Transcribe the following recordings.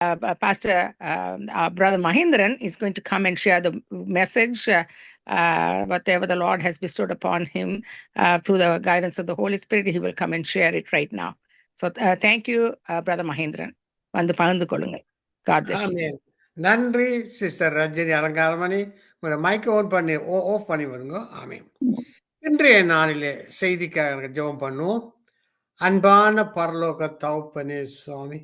uh, Pastor uh, uh, Brother Mahindran is going to come and share the message, uh, uh, whatever the Lord has bestowed upon him uh, through the guidance of the Holy Spirit. He will come and share it right now. So uh, thank you, uh, Brother Mahindran. வந்து பகிர்ந்து கொள்ளுங்கள் God bless நன்றி sister Rajini Alangaramani உங்களை mic own பண்ணி of பண்ணி விடுங்க ஆமீன் இன்றைய நாளிலே செய்திக்காக ஜெபம் பண்ணுவோம் அன்பான பரலோக தகப்பனே சுவாமி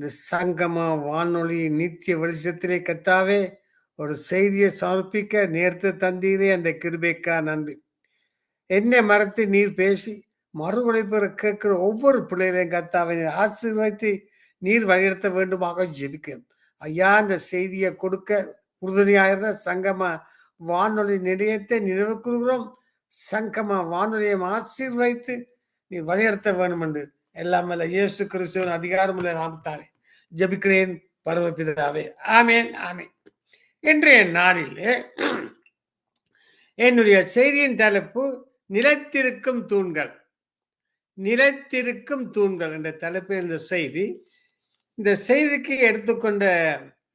இந்த சங்கம வானொலி நித்திய வெளிச்சத்திலே கத்தாவே ஒரு செய்தியை சமர்ப்பிக்க நேர்த்து தந்தீரே அந்த கிருபைக்கா நன்றி. என்னை மரத்து நீர் பேசி மறுவழைப்பெற கேட்கிற ஒவ்வொரு பிள்ளைகளையும் கத்தாவை ஆசீர்வதித்து நீர் வழிநடத்த வேண்டுமாக ஜெபிக்கும் ஐயா இந்த செய்தியை கொடுக்க உறுதுணையாயிருந்த சங்கம வானொலி நிலையத்தை நினைவு கூறுகிறோம் சங்கம வானொலியை ஆசீர்வதித்து நீ வழிநடத்த வேண்டும் என்று எல்லாம் இயேசு கிறிஸ்துவின் அதிகாரமுள்ள நாமத்தாலே ஜபிக்கிறேன் பரமபிதாவே. ஆமேன் ஆமேன். இன்றைய நாளிலே என்னுடைய செய்தியின் தலைப்பு நிலைத்திருக்கும் தூண்கள். நிலைத்திருக்கும் தூண்கள் என்ற தலைப்பில் இந்த செய்தி. இந்த செய்திக்கு எடுத்துக்கொண்ட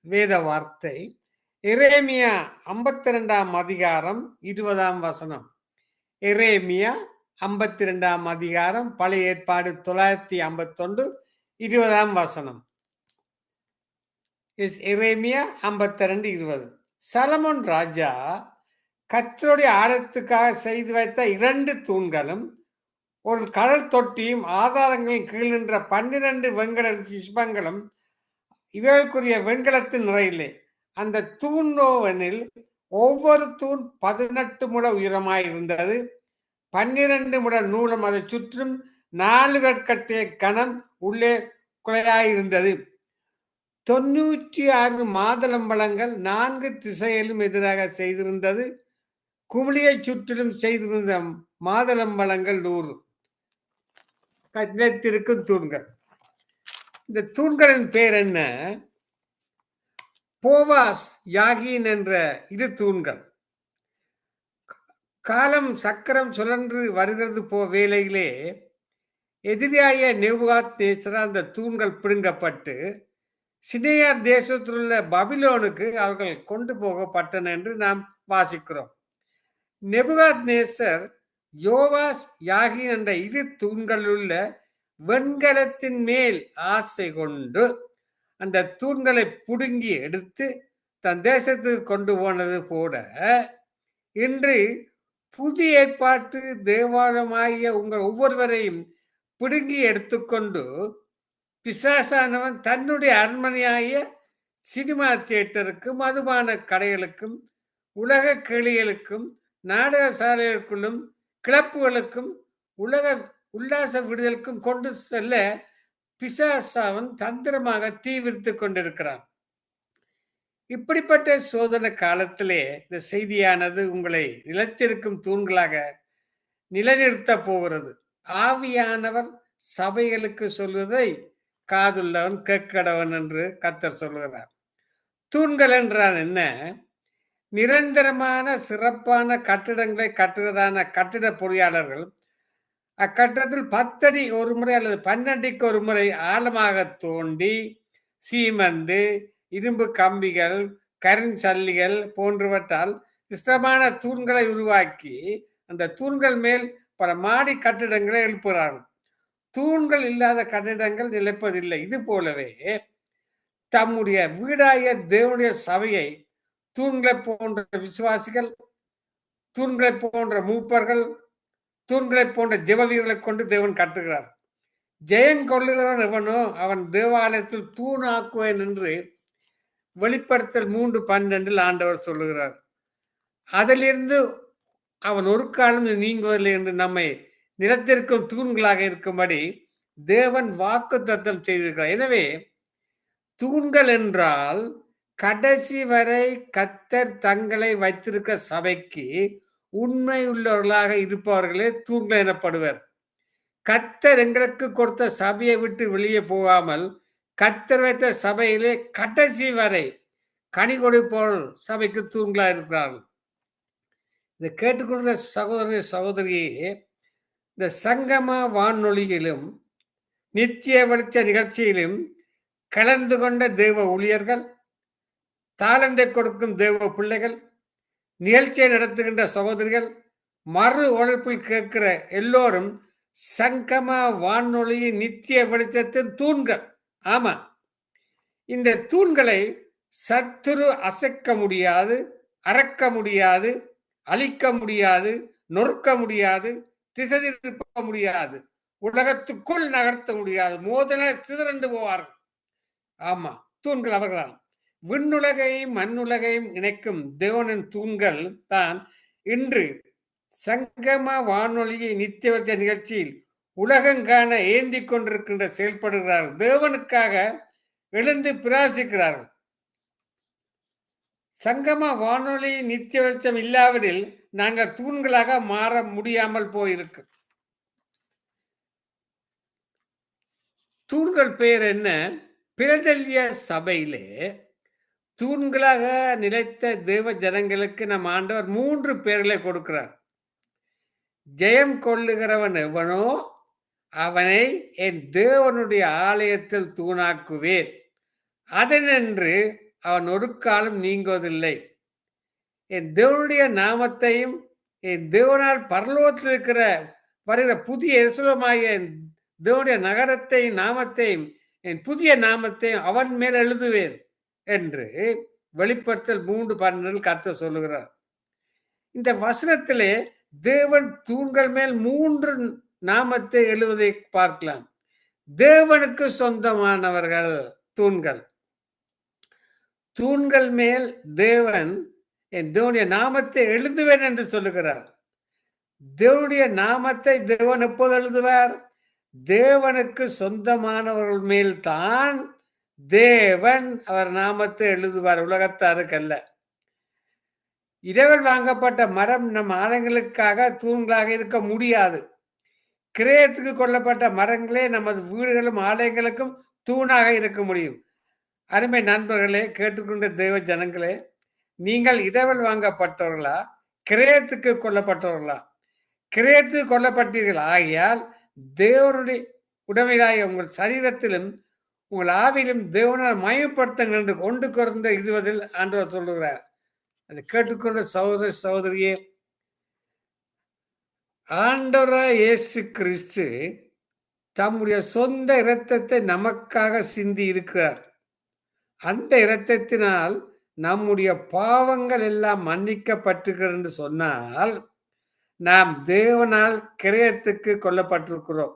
வேத வார்த்தை இரேமியா ஐம்பத்தி ரெண்டாம் அதிகாரம் இருபதாம் வசனம். இரேமியா ஐம்பத்தி ரெண்டாம் அதிகாரம் பழைய ஏற்பாடு தொள்ளாயிரத்தி ஐம்பத்தொன்று இருபதாம் வசனம். இஸ் எரேமியா ஐம்பத்தி ரெண்டு இருபது. சலமோன் ராஜா கத்தருடைய ஆழத்துக்காக செய்து வைத்த இரண்டு தூண்களும் ஒரு கடல் தொட்டியும் ஆதாரங்களின் கீழ் நின்ற பன்னிரண்டு வெண்கல சிஷ்பங்களும் இவைகளுக்குரிய வெண்கலத்தின் நிறையிலே. அந்த தூண் நோவனில் ஒவ்வொரு தூண் பதினெட்டு முழ உயரமாய் இருந்தது. பன்னிரண்டு முழ நூலம் அதை சுற்றும் நாலு கற்கட்டிய கணம் உள்ளே குலையாயிருந்தது தொண்ணூற்றி ஆறு மாதளம்பழங்கள் நான்கு திசையிலும் எதிராக செய்திருந்தது. குமிழியை சுற்றிலும் செய்திருந்த மாதளம்பழங்கள் நூறு. நிலைத்திருக்கும் தூண்கள். இந்த தூண்களின் பேர் என்ன? போவாஸ் யாகின் என்ற இரு தூண்கள். காலம் சக்கரம் சுழன்று வருகிறது போ வேளையிலே எதிரியாய நெவுகாத் தேசரா அந்த தூண்கள் பிடுங்கப்பட்டு சினையார் தேசத்தில் உள்ள பபிலோனுக்கு அவர்கள் கொண்டு போகப்பட்டன என்று நாம் வாசிக்கிறோம். நெபுகாத் நேசர் யோவாஸ் யாகின் என்ற இரு தூண்களில் உள்ள வெண்கலத்தின் மேல் ஆசை கொண்டு அந்த தூண்களை புடுங்கி எடுத்து தன் தேசத்துக்கு கொண்டு போனது போல இன்று புதிய ஏற்பாட்டு தேவாலயமாகிய உங்கள் ஒவ்வொருவரையும் பிடுங்கி எடுத்துக்கொண்டு பிசாசானவன் தன்னுடைய அரண்மனையாகிய சினிமா தியேட்டருக்கும் மதுபான கடைகளுக்கும் உலக கிளிகளுக்கும் நாடக சாலைகளுக்குள்ளும் கிளப்புகளுக்கும் உலக உல்லாச விடுதலுக்கும் கொண்டு செல்ல பிசாசாவன் தந்திரமாக தீவிரித்து கொண்டிருக்கிறான். இப்படிப்பட்ட சோதனை காலத்திலே இந்த செய்தியானது உங்களை நிலத்திருக்கும் தூண்களாக நிலைநிறுத்த போகிறது. ஆவியானவர் சபைகளுக்கு சொல்வதை காதுள்ளவன் கேட்கடவன் என்று கத்தர் சொல்கிறார் தூண்கள் என்றால் என்ன? நிரந்தரமான சிறப்பான கட்டிடங்களை கட்டுவதான கட்டிட பொறியாளர்கள் அக்கட்டத்தில் பத்தடி ஒரு முறை அல்லது பன்னெண்டுக்கு ஒரு முறை ஆழமாக தோண்டி சீமந்து இரும்பு கம்பிகள் கருஞ்சல்லிகள் போன்றவற்றால் இஷ்டமான தூண்களை உருவாக்கி அந்த தூண்கள் மேல் பல மாடி கட்டிடங்களை எழுப்புகிறார்கள். தூண்கள் இல்லாத கட்டிடங்கள் நிலைப்பதில்லை. இது போலவே தம்முடைய வீடாய தேவனுடைய சபையை தூண்களை போன்ற விசுவாசிகள் தூண்களை போன்ற மூப்பர்கள் தூண்களை போன்ற ஜெவ வீரர்களை கொண்டு தேவன் கட்டுகிறார். ஜெயம் கொள்ளுகிறான் எவனோ அவன் தேவாலயத்தில் தூணாக்குவேன் என்று வெளிப்படுத்தல் மூன்று பன்னெண்டில் ஆண்டவர் சொல்லுகிறார். அதிலிருந்து அவன் ஒரு காலம் நீங்குவதில்லை என்று நம்மை நிலத்திற்கும் தூண்களாக இருக்கும்படி தேவன் வாக்கு தத்தம் செய்திருக்கிறார். எனவே தூண்கள் என்றால் கடைசி வரை கத்தர் தங்களை வைத்திருக்க சபைக்கு உண்மை உள்ளவர்களாக இருப்பவர்களே தூண்கள் எனப்படுவர். கத்தர் எங்களுக்கு கொடுத்த சபையை விட்டு வெளியே போகாமல் கத்தர் வைத்த சபையிலே கடைசி வரை கனி கொடுப்போல் சபைக்கு தூண்களா இருக்கிறார்கள். இதை கேட்டுக்கொண்ட சகோதரி சகோதரியே இந்த சங்கம வானொலியிலும் நித்திய வெளிச்ச நிகழ்ச்சியிலும் கலந்து கொண்ட தெய்வ ஊழியர்கள் தாளந்தை கொடுக்கும் தெய்வ பிள்ளைகள் நிகழ்ச்சியை நடத்துகின்ற சகோதரிகள் மறு உழைப்பில் கேட்கிற எல்லோரும் சங்கம வானொலியின் நித்திய வெளிச்சத்தின் தூண்கள். ஆமா. இந்த தூண்களை சத்துரு அசைக்க முடியாது அறக்க முடியாது அழிக்க முடியாது நொறுக்க முடியாது திசை திருப்ப முடியாது உலகத்துக்குள் நகர்த்த முடியாது மோதல சிதறண்டு போவார்கள். ஆமா தூண்கள் அவர்களால். விண்ணுலகையும் மண்ணுலகையும் இணைக்கும் தேவனின் தூண்கள் தான் இன்று சங்கம வானொலியை நித்திய நிகழ்ச்சியில் உலகங்கான ஏந்தி கொண்டிருக்கின்ற செயல்படுகிறார்கள். தேவனுக்காக எழுந்து பிராசிக்கிறார்கள் சங்கம வானொலி நித்திய வெளிச்சம் இல்லாவிடில் நாங்கள் தூண்களாக மாற முடியாமல் போயிருக்கு. தூண்கள் பெயர் என்ன? பிரதல்ய சபையிலே தூண்களாக நிலைத்த தேவ ஜனங்களுக்கு நம் ஆண்டவர் மூன்று பேர்களை கொடுக்கிறார். ஜெயம் கொள்ளுகிறவன் எவனோ அவனை என் தேவனுடைய ஆலயத்தில் தூணாக்குவேன். அதனென்று அவன் ஒரு காலம் நீங்குவதில்லை. என் தேவனுடைய நாமத்தையும் என் தேவனால் பரலோகத்தில் இருக்கிற வருகிற புதிய எசுலமாகிய என் தேவனுடைய நகரத்தையும் நாமத்தையும் என் புதிய நாமத்தையும் அவன் மேல் எழுதுவேன் என்று வெளிப்படுத்தல் மூன்று பன்னெண்டில் கத்த சொல்லுகிறார். இந்த வசனத்திலே தேவன் தூண்கள் மேல் மூன்று நாமத்தை எழுதுவதை பார்க்கலாம். தேவனுக்கு சொந்தமானவர்கள் தூண்கள். தூண்கள் மேல் தேவன் என் தேவனுடைய நாமத்தை எழுதுவேன் என்று சொல்லுகிறார். தேவனுடைய நாமத்தை தேவன் எப்போது எழுதுவார்? தேவனுக்கு சொந்தமானவர்கள் மேல் தான் தேவன் அவர் நாமத்தை எழுதுவார். உலகத்தாருக்கல்ல இரவல் வாங்கப்பட்ட மரம் நம் ஆலயங்களுக்காக தூண்களாக இருக்க முடியாது. கிரயத்துக்கு கொல்லப்பட்ட மரங்களே நமது வீடுகளும் ஆலயங்களுக்கும் தூணாக இருக்க முடியும். அருமை நண்பர்களே கேட்டுக்கொண்ட தெய்வ ஜனங்களே நீங்கள் இடவல் வாங்கப்பட்டவர்களா? கிரயத்துக்கு கொல்லப்பட்டவர்களா? கிரயத்துக்கு கொல்லப்பட்டீர்கள் ஆகியால் தேவனுடைய உடமையாகிய உங்கள் சரீரத்திலும் உங்கள் ஆவிலும் தேவனால் மயப்படுத்துங்கள் என்று கொண்டு குறைந்த இருவதில் ஆண்டவர் சொல்லுகிறார். அதை கேட்டுக்கொண்ட சகோதர சகோதரியே ஆண்டவராய் இயேசு கிறிஸ்து தம்முடைய சொந்த இரத்தத்தை நமக்காக சிந்தி இருக்கிறார். அந்த இரத்தத்தினால் நம்முடைய பாவங்கள் எல்லாம் மன்னிக்கப்பட்டிருக்கிறது என்று சொன்னால் நாம் தேவனால் கிரயத்துக்கு கொல்லப்பட்டிருக்கிறோம்.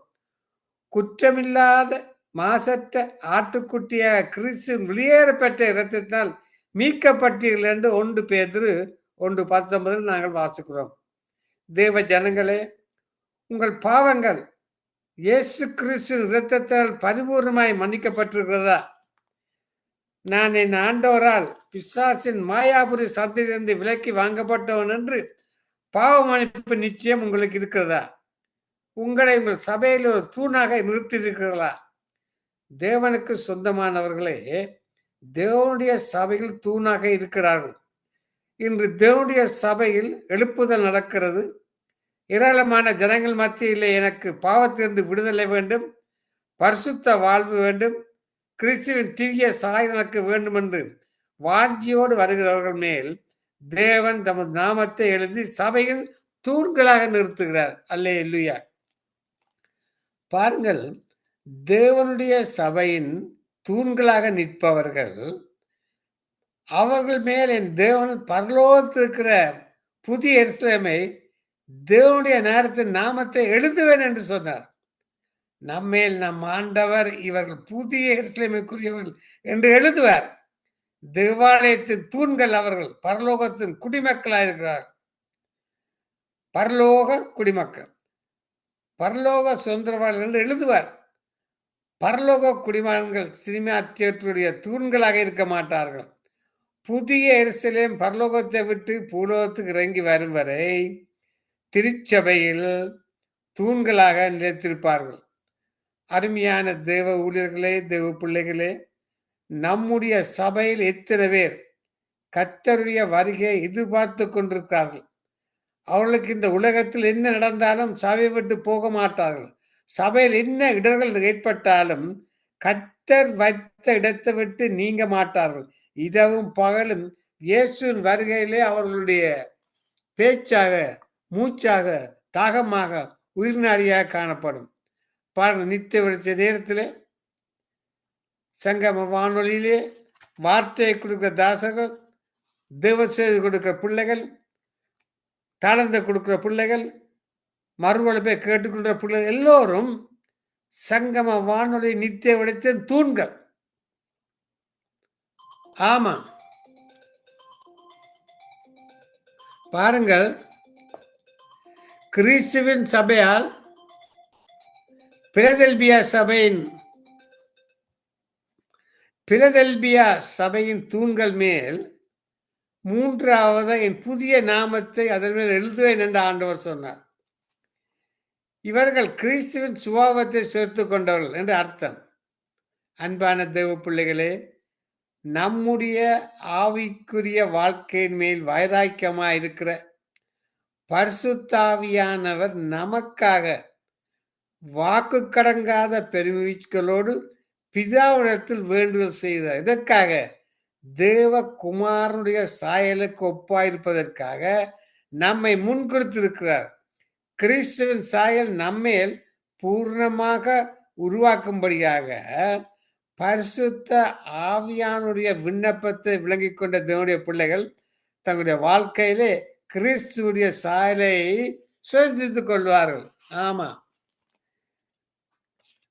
குற்றமில்லாத மாசற்ற ஆட்டுக்குட்டியாக கிறிஸ்து வெளியேற பெற்ற இரத்தத்தினால் மீட்கப்பட்டீர்கள் என்று ஒன்று பேதிரு ஒன்று பத்தொன்பதில் நாங்கள் வாசிக்கிறோம். தேவ ஜனங்களே உங்கள் பாவங்கள் இயேசு கிறிஸ்து இரத்தத்தால் பரிபூர்ணமாய் மன்னிக்கப்பட்டிருக்கிறதா? நான் என் ஆண்டவரால் பிசாசின் மாயாபுரி சந்திலிருந்து விலக்கி வாங்கப்பட்டவன் என்று பாவ மன்னிப்பு நிச்சயம் உங்களுக்கு இருக்கிறதா? உங்களை உங்கள் சபையில் ஒரு தூணாக நிறுத்தியிருக்கிறீர்களா? தேவனுக்கு சொந்தமானவர்களே தேவனுடைய சபையில் தூணாக இருக்கிறார்கள். இன்று தேவனுடைய சபையில் எழுப்புதல் நடக்கிறது. ஏராளமான ஜனங்கள் மத்தியில் எனக்கு பாவத்திலிருந்து விடுதலை வேண்டும் பரிசுத்த வாழ்வு வேண்டும் கிறிஸ்துவின் திவ்ய சாய் எனக்கு வேண்டும் என்று வாஞ்சியோடு வருகிறவர்கள் மேல் தேவன் தமது நாமத்தை எழுதி சபையில் தூண்களாக நிறுத்துகிறார். அல்லே இல்லையா பாருங்கள் தேவனுடைய சபையின் தூண்களாக நிற்பவர்கள் அவர்கள் மேல் என் தேவன் பரலோகத்திருக்கிற புதிய எருசலேமை தேவனுடைய நேரத்தின் நாமத்தை எழுதுவேன் என்று சொன்னார். நம்மேல் நம் ஆண்டவர் இவர்கள் புதிய எருசலேமைக்குரியவர்கள் என்று எழுதுவார். தேவாலயத்தின் தூண்கள் அவர்கள் பரலோகத்தின் குடிமக்களாக இருக்கிறார் பரலோக குடிமக்கள். பரலோக சுதந்திரவாளர்கள் என்று எழுதுவார். பரலோக குடிமகன்கள் சினிமா தியேட்டருடைய தூண்களாக இருக்க மாட்டார்கள். புதிய எரிசலேம் பரலோகத்தை விட்டு பூலோகத்துக்கு இறங்கி வரும் வரை திருச்சபையில் தூண்களாக நிலைத்திருப்பார்கள். அருமையான தெய்வ ஊழியர்களே தெய்வ பிள்ளைகளே நம்முடைய சபையில் எத்தனை பேர் கத்தருடைய வருகையை எதிர்பார்த்து கொண்டிருக்கிறார்கள். அவர்களுக்கு இந்த உலகத்தில் என்ன நடந்தாலும் சபை விட்டு போக மாட்டார்கள். சபையில் என்ன இடர்கள் ஏற்பட்டாலும் கத்தர் வைத்த இடத்தை விட்டு நீங்க மாட்டார்கள். இதவும் பகலும் இயேசுவின் வருகையிலே அவர்களுடைய பேச்சாக மூச்சாக தாகமாக உயிர்நாடியாக காணப்படும். பாருங்க நித்திய வெளிச்ச நேரத்தில் சங்கம வானொலியிலே வார்த்தையை கொடுக்குற தாசர்கள் தேவ கொடுக்குற பிள்ளைகள் தாளந்தை கொடுக்குற பிள்ளைகள் மறுவளப்பை கேட்டுக்கொள்கிற பிள்ளைகள் எல்லோரும் சங்கம வானொலி நித்திய விளைச்ச தூண்கள். ஆமா பாருங்கள் கிறிஸ்துவின் சபையால் பிரதல்பியா சபையின் பிரதல்பியா சபையின் தூண்கள் மேல் மூன்றாவது என் புதிய நாமத்தை அதன் மேல் எழுதுவேன் என்று ஆண்டவர் சொன்னார். இவர்கள் கிறிஸ்துவின் சுபாவத்தை சேர்த்து கொண்டவர்கள் என்று அர்த்தம். அன்பான தெய்வ பிள்ளைகளே நம்முடைய ஆவிக்குரிய வாழ்க்கையின் மேல் வைராக்கியமாக இருக்கிற பரிசுத்தாவியானவர் நமக்காக வாக்கு கடங்காத பெருமிச்சலோடு பிதாவிடத்தில் வேண்டுதல் செய்தார். இதற்காக தேவ குமாரனுடைய சாயலுக்கு ஒப்பாயிருப்பதற்காக நம்மை முன்குறித்திருக்கிறார். கிறிஸ்துவின் சாயல் நம்மேல் பூர்ணமாக உருவாக்கும்படியாக பரிசுத்த ஆவியானுடைய விண்ணப்பத்தை விளங்கிக் கொண்ட தேவனுடைய பிள்ளைகள் தங்களுடைய வாழ்க்கையிலே கிறிஸ்துடைய சாயலை சுதந்திரித்துக் கொள்வார்கள். ஆமா.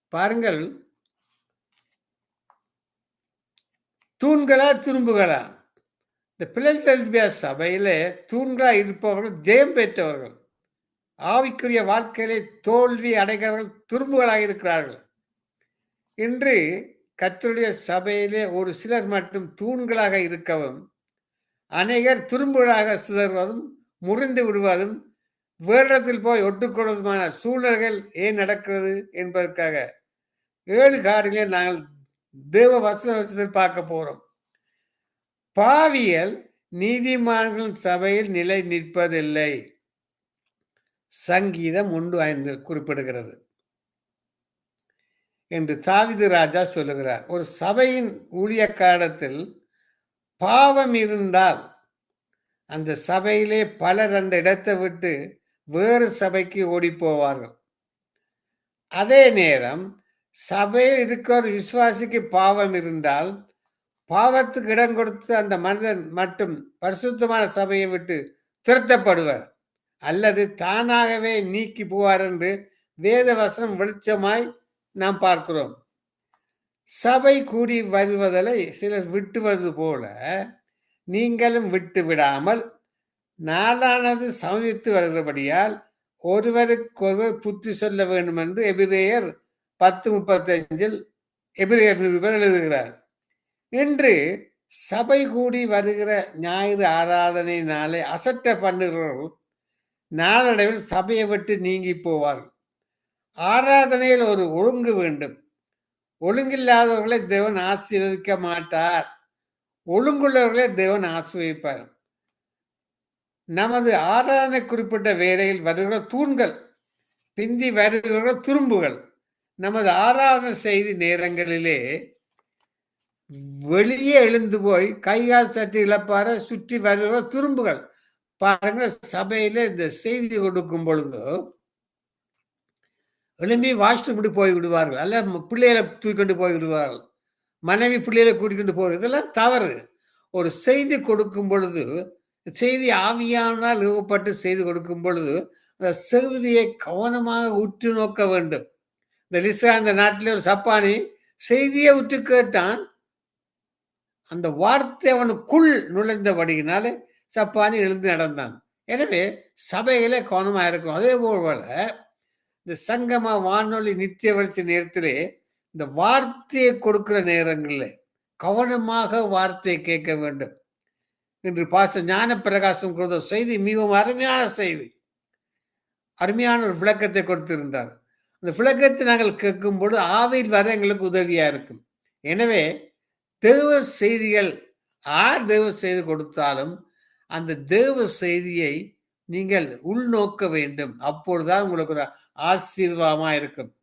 பாருங்கள். தூண்களா திரும்புகளா? இந்த பிளல்பியா சபையில தூண்களா இருப்பவர்கள் ஜெயம் பெற்றவர்கள். ஆவிக்குரிய வாழ்க்கையிலே தோல்வி அடைகிறவர்கள் துரும்புகளாக இருக்கிறார்கள். இன்று கத்தருடைய சபையிலே ஒரு சிலர் மட்டும் தூண்களாக இருக்கவும் அநேகர் துரும்புகளாக சிதறுவதும் முறிந்து விடுவதும் வேடத்தில் போய் ஒட்டுக்கொள்வதுமான சூழல்கள் ஏன் நடக்கிறது என்பதற்காக. ஏழு காரியங்களை நாங்கள் தேவ வசன பார்க்க போறோம். பாவியல் நீதிமான்கள் சபையில் நிலை நிற்பதில்லை. சங்கீதம் ஒன்று ஐந்து குறிப்பிடுகிறது. என்று தாவிது ராஜா சொல்லுகிறார். ஒரு சபையின் ஊழியக்காரத்தில் காலத்தில் பாவம் இருந்தால் அந்த சபையிலே பலர் அந்த இடத்தை விட்டு வேறு சபைக்கு ஓடி போவார்கள் அதே நேரம் சபையில் இருக்கிற ஒரு விசுவாசிக்கு பாவம் இருந்தால் பாவத்துக்கு இடம் கொடுத்து அந்த மனிதன் மட்டும் பரிசுத்தமான சபையை விட்டு திருத்தப்படுவார். அல்லது தானாகவே நீக்கி போவார் என்று வேத வசனம் வெளிச்சமாய் நாம் பார்க்கிறோம். சபை கூடி வருவதலை சிலர் விட்டுவது போல நீங்களும் விட்டு விடாமல் நாளானது சமீபித்து வருகிறபடியால் ஒருவருக்கொருவர் புத்தி சொல்ல வேண்டும் என்று எபிரேயர் பத்து முப்பத்தஞ்சில் எபிரேயர் நிருபர் எழுதுகிறார். இன்று சபை கூடி வருகிற ஞாயிறு ஆராதனை நாளை அசட்ட பண்ணுகிறவர்கள் நாளடைவில் சபையை விட்டு நீங்கி போவார்கள். ஆராதனையில் ஒரு ஒழுங்கு வேண்டும். ஒழுங்கில்லாதவர்களை தேவன் ஆசீர்வதிக்க மாட்டார். ஒழுங்குள்ளவர்களை தேவன் ஆசிர்வதிப்பார். நமது ஆராதனை குறிப்பிட்ட வேலையில் வருகிற தூண்கள் பிந்தி வருகிற துரும்புகள் நமது ஆராதனை செய்தி நேரங்களிலே வெளியே எழுந்து போய் கைகால் சற்று இழப்பார சுற்றி வருகிற துரும்புகள். பாருங்க சபையில இந்த செய்தி கொடுக்கும் பொழுது எழும்பி வாஷ்ரூம் போய் விடுவார்கள். அல்ல பிள்ளைகளை தூக்கிட்டு போய் விடுவார்கள். மனைவி பிள்ளைகளை கூட்டிக்கொண்டு போகிறது இதெல்லாம் தவறு. ஒரு செய்தி கொடுக்கும் பொழுது செய்தி ஆவியானால் நிறுவப்பட்டு செய்தி கொடுக்கும் பொழுது அந்த செய்தியை கவனமாக உற்று நோக்க வேண்டும். இந்த லிசா அந்த நாட்டில் ஒரு சப்பானி செய்தியை உற்று கேட்டான். அந்த வார்த்தை அவனுக்குள் நுழைந்தபடியினாலே சப்பானி எழுந்து நடந்தான். எனவே சபையிலே கவனமாக இருக்கும் அதே போல இந்த சங்கம வானொலி நித்திய வளர்ச்சி நேரத்திலே இந்த வார்த்தையை கொடுக்கிற நேரங்களில் கவனமாக வார்த்தையை கேட்க வேண்டும். என்று பாச ஞான பிரகாசம் கொடுத்த செய்தி மிகவும் அருமையான செய்தி. அருமையான ஒரு விளக்கத்தை கொடுத்திருந்தார். அந்த விளக்கத்தை நாங்கள் கேட்கும் பொழுது ஆவியில் வர எங்களுக்கு உதவியா இருக்கும். எனவே தெய்வ செய்திகள் ஆர் தெய்வ செய்தி கொடுத்தாலும் அந்த தெய்வ செய்தியை நீங்கள் உள்நோக்க வேண்டும். அப்பொழுதுதான் உங்களுக்கு ஒரு ஆசீர்வாதமா இருக்கும்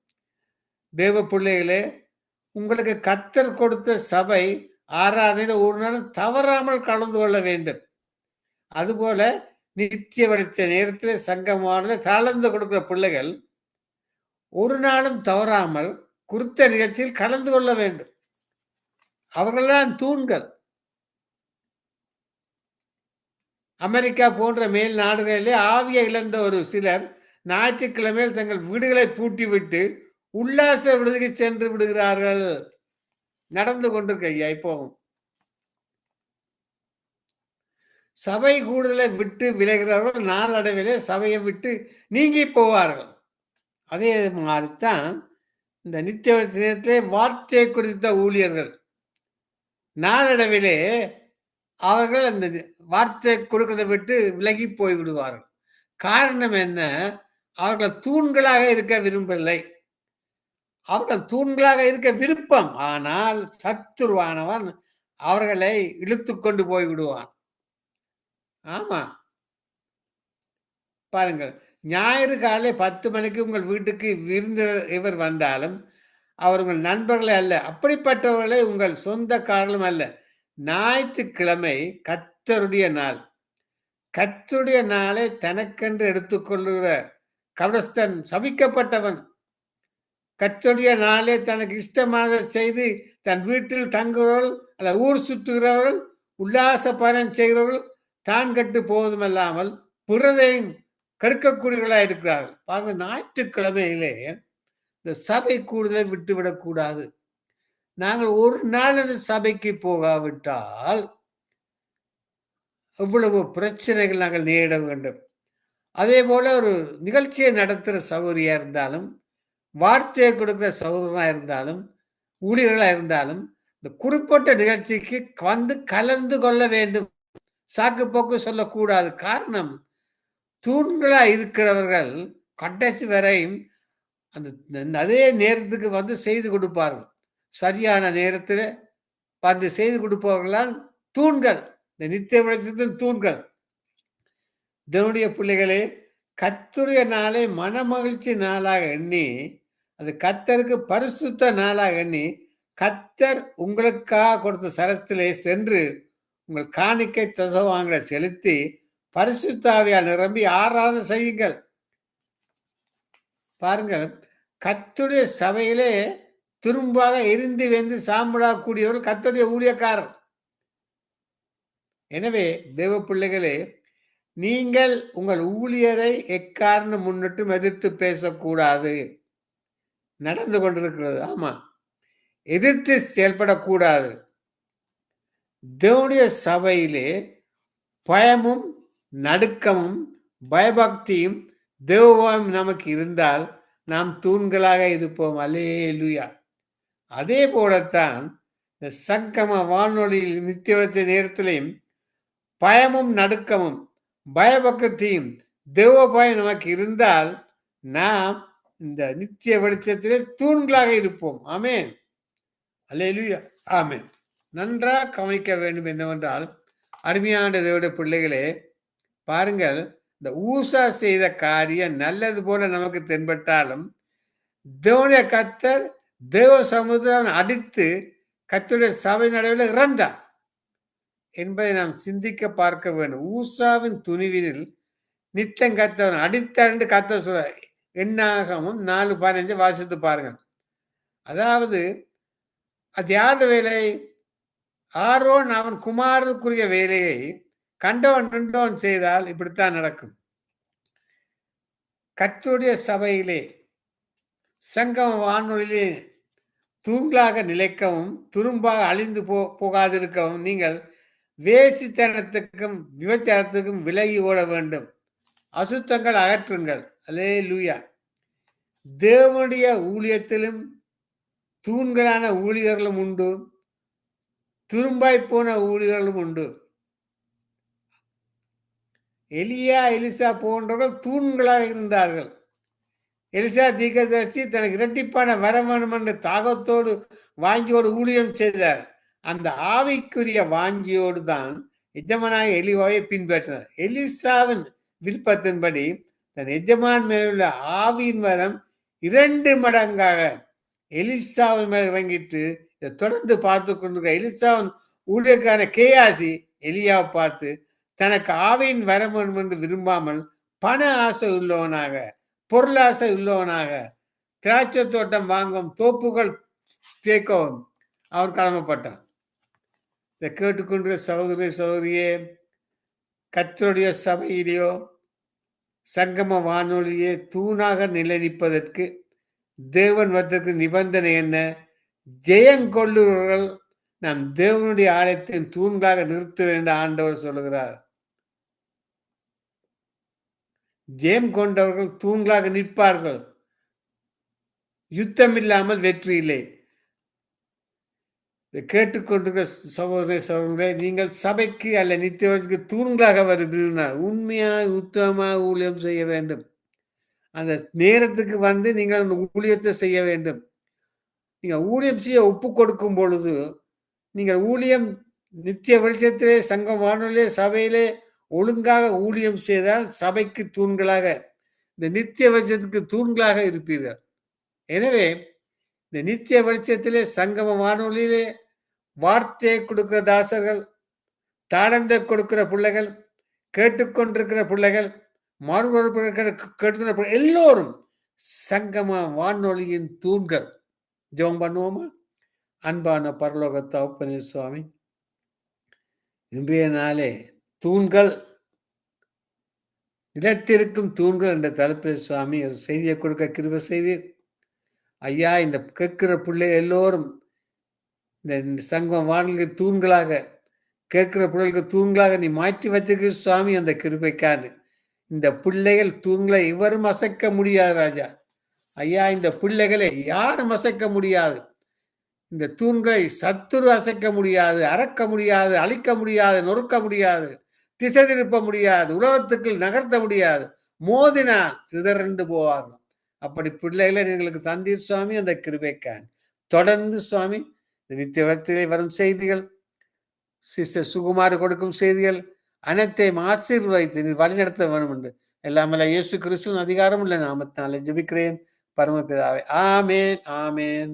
தேவ பிள்ளைகளே உங்களுக்கு கத்தர் கொடுத்த சபை ஆராதனையில் ஒரு நாளும் தவறாமல் கலந்து கொள்ள வேண்டும். அதுபோல நித்திய வடிச்ச நேரத்தில் சங்கமான தளர்ந்து கொடுக்கிற பிள்ளைகள் ஒரு நாளும் தவறாமல் குறித்த நிகழ்ச்சியில் கலந்து கொள்ள வேண்டும். அவர்கள்தான் தூண்கள். அமெரிக்கா போன்ற மேல் நாடுகளிலே ஆவிய இழந்த ஒரு சிலர் ஞாயிற்றுக்கிழமையில் தங்கள் வீடுகளை பூட்டிவிட்டு உல்லாச விடுதிக்கு சென்று விடுகிறார்கள். நடந்து கொண்டிருக்க ஐயா இப்போ. சபை கூடுதலை விட்டு விலகிறவர்கள் நாளடைவிலே சபையை விட்டு நீங்கி போவார்கள். அதே மாதிரித்தான் இந்த நித்திய நேரத்திலே வார்த்தை குறித்த ஊழியர்கள். நாளடைவிலே அவர்கள் அந்த வார்த்தை கொடுக்கிறத விட்டு விலகி போய் விடுவார்கள் காரணம் என்ன? அவர்கள் தூண்களாக இருக்க விரும்பவில்லை. அவர்கள் தூண்களாக இருக்க விருப்பம். ஆனால் சத்துருவானவன் அவர்களை இழுத்து கொண்டு போய் விடுவான். ஆமா. பாருங்கள் ஞாயிறு காலை பத்து மணிக்கு உங்கள் வீட்டுக்கு விருந்த இவர் வந்தாலும் அவர் உங்கள் நண்பர்களே அல்ல. அப்படிப்பட்டவர்களே உங்கள் சொந்தக்காரர்களும் அல்ல. ஞாயிற்றுக்கிழமை கத்தருடைய நாள். கத்தருடைய நாளை தனக்கென்று எடுத்துக்கொள்ளுகிற கவலஸ்தன் சபிக்கப்பட்டவன். கத்தருடைய நாளே தனக்கு இஷ்டமாக செய்து தன் வீட்டில் தங்குகிறவர்கள் அல்ல ஊர் சுற்றுகிறவர்கள் உல்லாச பயணம் செய்கிறவர்கள் தான் கட்டு போவதுமல்லாமல் பிறரையும் கடுக்கக்கூடியவர்களாக இருக்கிறார்கள். பாருங்க ஞாயிற்றுக்கிழமையிலே இந்த சபை கூடுதலை விட்டுவிடக்கூடாது நாங்கள் ஒரு நாள் அந்த சபைக்கு போகாவிட்டால் இவ்வளவு பிரச்சனைகள் நாங்கள் நேரிட வேண்டும். அதே போல் ஒரு நிகழ்ச்சியை நடத்துகிற சௌகரியாக இருந்தாலும் வார்த்தையை கொடுக்குற சௌகரியமாக இருந்தாலும் ஊழியர்களாக இருந்தாலும் இந்த குறிப்பிட்ட நிகழ்ச்சிக்கு வந்து கலந்து கொள்ள வேண்டும். சாக்கு போக்கு சொல்லக்கூடாது. காரணம் தூண்களாக இருக்கிறவர்கள் கடைசி வரையும் அந்த அதே நேரத்துக்கு வந்து செய்து கொடுப்பார்கள். சரியான நேரத்தில் வந்து செய்து கொடுப்பவர்களால் தூண்கள். இந்த நித்திய விளக்கத்தின் தூண்கள். தேவனுடைய பிள்ளைகளே கத்துடைய நாளை மனமகிழ்ச்சி நாளாக எண்ணி அது கத்தருக்கு பரிசுத்த நாளாக எண்ணி கத்தர் உங்களுக்காக கொடுத்த சரத்திலே சென்று உங்கள் காணிக்கை தசவாங்களை செலுத்தி பரிசுத்தாவியால் நிரம்பி ஆராதனை செய்யுங்கள். பாருங்கள் கத்துடைய சபையிலே திரும்பாக எரிந்து வெந்து சாம்பலாகக்கூடியவர்கள் கத்துடைய ஊழியக்காரர். எனவே தேவ பிள்ளைகளே நீங்கள் உங்கள் ஊழியரை எக்காரணம் முன்னிட்டும் எதிர்த்து பேசக்கூடாது. நடந்து கொண்டிருக்கிறது. ஆமா. எதிர்த்து செயல்படக்கூடாது. தேவனுடைய சபையிலே பயமும் நடுக்கமும் பயபக்தியும் தேவம் நமக்கு இருந்தால் நாம் தூண்களாக இருப்போம். அலேலுயா அதே போலத்தான் இந்த சங்கம வானொலியில் நித்தியவத்த நேரத்திலையும் பயமும் நடுக்கமும் பயபக்தியும் தேவ பயம் நமக்கு இருந்தால் நாம் இந்த நித்திய வெளிச்சத்திலே தூண்களாக இருப்போம். ஆமேன். அல்லேலுயா. ஆமேன். நன்றாக கவனிக்க வேண்டும் என்னவென்றால் அருமையான தேவடைய பிள்ளைகளே பாருங்கள் இந்த ஊசா செய்த காரியம் நல்லது போல நமக்கு தென்பட்டாலும் தேவனுடைய கத்தர் தேவ சமுதிரம் அடித்து கத்துடைய சபை நடுவில் இறந்தார். என்பதை நாம் சிந்திக்க பார்க்க வேண்டும். ஊசாவின் துணிவினில் நித்தம் கத்தவன் அடித்தார் கத்த சொல்ற எண்ணாகமும் நாலு பதினஞ்சு வாசித்து பாருங்கள். அதாவது அது யார் வேலை? ஆரோன் அவன் குமாரனுக்குரிய வேலையை கண்டவன் நின்றவன் செய்தால் இப்படித்தான் நடக்கும். கத்தருடைய சபையிலே சங்கம வானொலியிலே தூண்களாக நிலைக்கவும் துரும்பாக அழிந்து போ போகாதிருக்கவும் நீங்கள் வேசித்தனத்துக்கும் விபச்சாரத்துக்கும் விலகி ஓட வேண்டும். அசுத்தங்கள் அகற்றுங்கள். அலே லூயா தேவனுடைய ஊழியத்திலும் தூண்களான ஊழியர்களும் உண்டு. துரும்பாய் போன ஊழியர்களும் உண்டு. எலியா எலிசா போன்றவர்கள் தூண்களாக இருந்தார்கள். எலிசா தீகதர்சி தனக்கு இரட்டிப்பான வர வேண்டும் என்று தாகத்தோடு வாங்கியோடு ஊழியம் செய்தார். அந்த ஆவிக்குரிய வாஞ்சியோடு தான் எஜமானாய் எலிவாவை பின்பற்றினார். எலிசாவின் விருப்பத்தின்படி தன் எஜமான் மேலுள்ள ஆவியின் வரம் இரண்டு மடங்காக எலிசாவின் மேல் இறங்கிட்டு இதை தொடர்ந்து பார்த்து கொண்டிருக்க எலிசாவின் ஊழியக்கான கேயாசி எலியாவை பார்த்து தனக்கு ஆவியின் வர வேண்டும் என்று விரும்பாமல் பண ஆசை உள்ளவனாக பொருளாசை உள்ளவனாக திராட்சை தோட்டம் வாங்கும் தோப்புகள் தேக்கவும். அவர் கடமைப்பட்டான் இதை கேட்டுக்கொண்டு சகோதரி சகோதரியே கத்தருடைய சபையிலேயோ சங்கம வானொலியே தூணாக நிலைநிற்பதற்கு தேவன் வந்ததற்கு நிபந்தனை என்ன? ஜெயங்கொள்ளுவர்கள் நாம் தேவனுடைய ஆலயத்தின் தூண்களாக நிறுத்த வேண்டும் ஆண்டவர் சொல்லுகிறார். ஜெயம் கொண்டவர்கள் தூண்களாக நிற்பார்கள். யுத்தம் இல்லாமல் வெற்றி இல்லை. கேட்டுக்கொண்டிருக்கிற சகோதர சகோதரே நீங்கள் சபைக்கு அல்ல நித்தியவர்களுக்கு தூண்களாக வர விரும்பினார் உண்மையாக உத்தமமாக ஊழியம் செய்ய வேண்டும். அந்த நேரத்துக்கு வந்து நீங்கள் அந்த ஊழியத்தை செய்ய வேண்டும். நீங்கள் ஊழியம் செய்ய ஒப்பு கொடுக்கும் பொழுது நீங்கள் ஊழியம் நித்திய வெளிச்சத்திலே சங்கம் வானொலியே சபையிலே ஒழுங்காக ஊழியம் செய்தால் சபைக்கு தூண்களாக இந்த நித்திய வெளிச்சத்துக்கு தூண்களாக இருப்பீர்கள். எனவே இந்த நித்திய வெளிச்சத்திலே சங்கம வானொலியிலே வார்த்தையை கொடுக்கிற தாசர்கள் தாளந்தை கொடுக்கிற பிள்ளைகள் கேட்டுக்கொண்டிருக்கிற பிள்ளைகள் மறுபொருள் கேட்டுக்கிற எல்லோரும் சங்கம வானொலியின் தூண்கள். ஜெபம் பண்ணுவோமா? அன்பான பரலோக தவப்பனே சுவாமி இன்றைய நாளே தூண்கள் நிலத்திருக்கும் தூண்கள் என்ற தலைப்பில் சுவாமி ஒரு செய்தியை கொடுக்க கிருப செய்தி ஐயா இந்த கேட்கிற பிள்ளை எல்லோரும் இந்த சங்கம் வானொலி தூண்களாக கேட்கிற பிள்ளைகளுக்கு தூண்களாக நீ மாற்றி வச்சிருக்க சுவாமி அந்த கிருபைக்கான்னு. இந்த பிள்ளைகள் தூண்களை இவரும் அசைக்க முடியாது ராஜா. ஐயா இந்த பிள்ளைகளை யாரும் அசைக்க முடியாது. இந்த தூண்களை சத்துரு அசைக்க முடியாது அறக்க முடியாது அழிக்க முடியாது நொறுக்க முடியாது திசை திருப்ப முடியாது உலகத்துக்குள் நகர்த்த முடியாது. மோதினால் சிதறண்டு போவார்கள். அப்படி பிள்ளைகளை எங்களுக்கு தந்தீர் சுவாமி அந்த கிருபைக்கான். தொடர்ந்து சுவாமி நித்தியத்திலே வரும் செய்திகள். சிஸ்டர் சுகுமார் கொடுக்கும் செய்திகள் அனைத்தையும் ஆசீர்வதித்து நீ வழிநடத்த வேணும் என்று எல்லாமல்ல இயேசு கிறிஸ்துவின் அதிகாரம் உள்ள நாமத்தினாலே ஜெபிக்கிறேன். பரமபிதாவை ஆமேன் ஆமேன்.